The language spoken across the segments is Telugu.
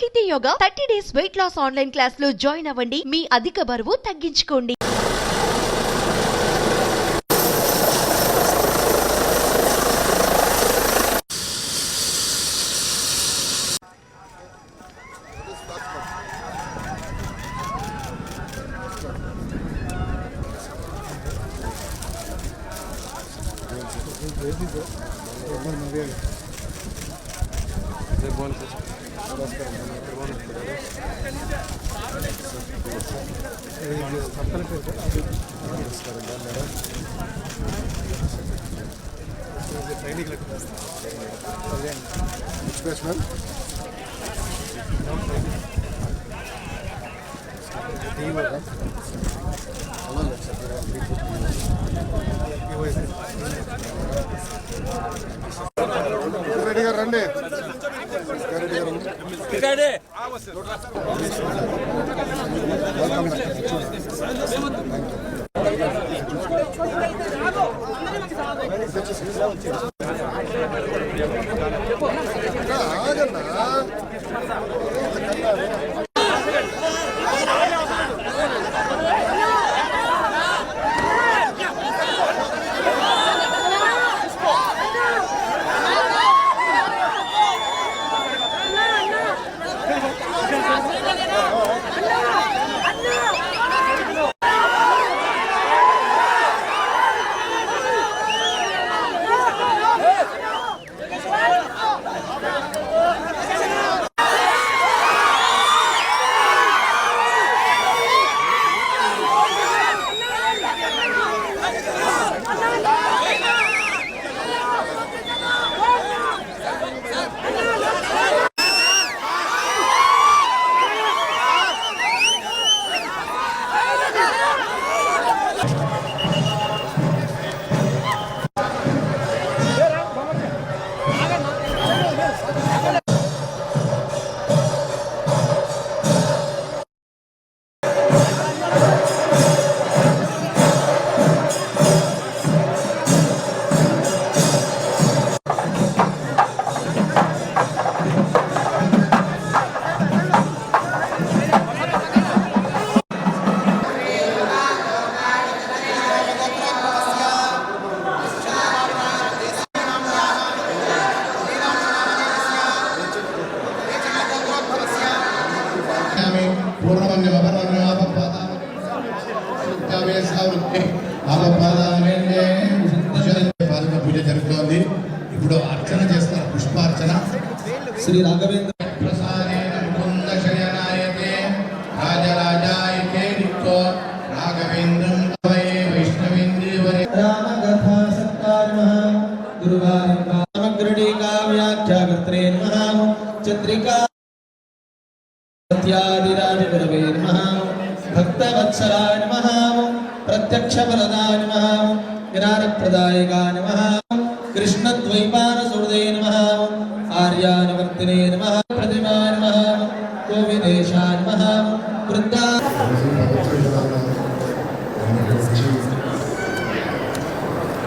Sahithi yoga thirty days weight loss online క్లాస్లో జాయిన్ అవ్వండి. మీ అధిక బరువు తగ్గించుకోండి. ఎక్స్ప్రెస్ మ్యామ్ రెడ్డి గారు రండి. రెడ్డి గారు ఆగన్నా పాదక పూజ జరుగుతోంది ఇప్పుడు అర్చన చేస్తారు పుష్పార్చన శ్రీ రాఘవేంద్ర ప్రసాదేన ముకుంద శయనాయతే రాజరాజాయతే నిత్యో రాఘవేంద్రం తవయే రామకథా వ్యాఖ్యాకర్త్రే నమః చంద్రికా సత్యాదిరాజ గురవే నమః భక్తవత్సలాయ నమః ప్రత్యక్ష ప్రత్యక్షఫలదాయ నమః జ్ఞానప్రదాయకాయ నమః కృష్ణద్వైపానసుహృదే నమః ఆర్యానివర్తినే నమ ప్రతిమాయ నమ కోవిదేశాయ నమ వృద్ధా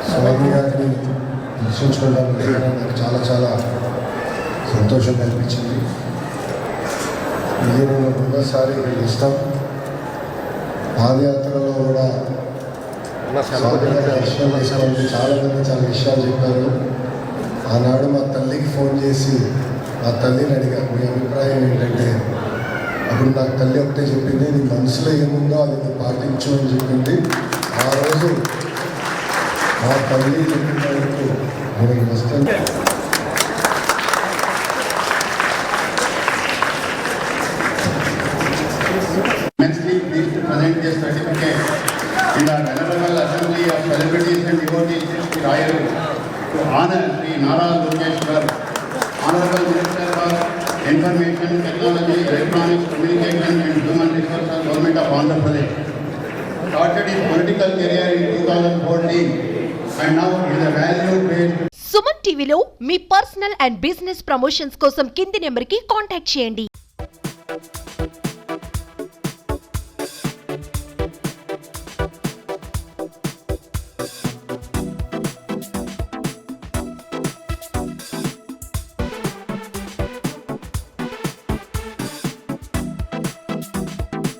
స్వామి గారిని దర్శించుకోవడానికి నాకు చాలా చాలా సంతోషం కనిపించింది ఇది నేను రెండోసారి ఇస్తాం పాదయాత్రలో కూడా గారి దర్శనం చేసుకోవాలని చాలా మంది చాలా విషయాలు చెప్పారు. ఆనాడు మా తల్లికి ఫోన్ చేసి మా తల్లిని అడిగాను మీ అభిప్రాయం ఏంటంటే అప్పుడు నాకు తల్లి ఒకటే చెప్పింది నీ మనసులో ఏముందో అది పాటించు అని చెప్పింది. ఆ రోజు మా తల్లి చెప్పినందుకు నేను వస్తాను immensely ఇలా venerable assembly of celebrities devotee Rayaru honour Shri Nara Lokeshwar honourable minister for information technology electronics communication and human resources government of Andhra Pradesh started in political career in two thousand fourteen and now is a value based Suman టీవీలో మీ పర్సనల్ అండ్ బిజినెస్ ప్రమోషన్స్ కోసం కింది నెంబర్కి కాంటాక్ట్ చేయండి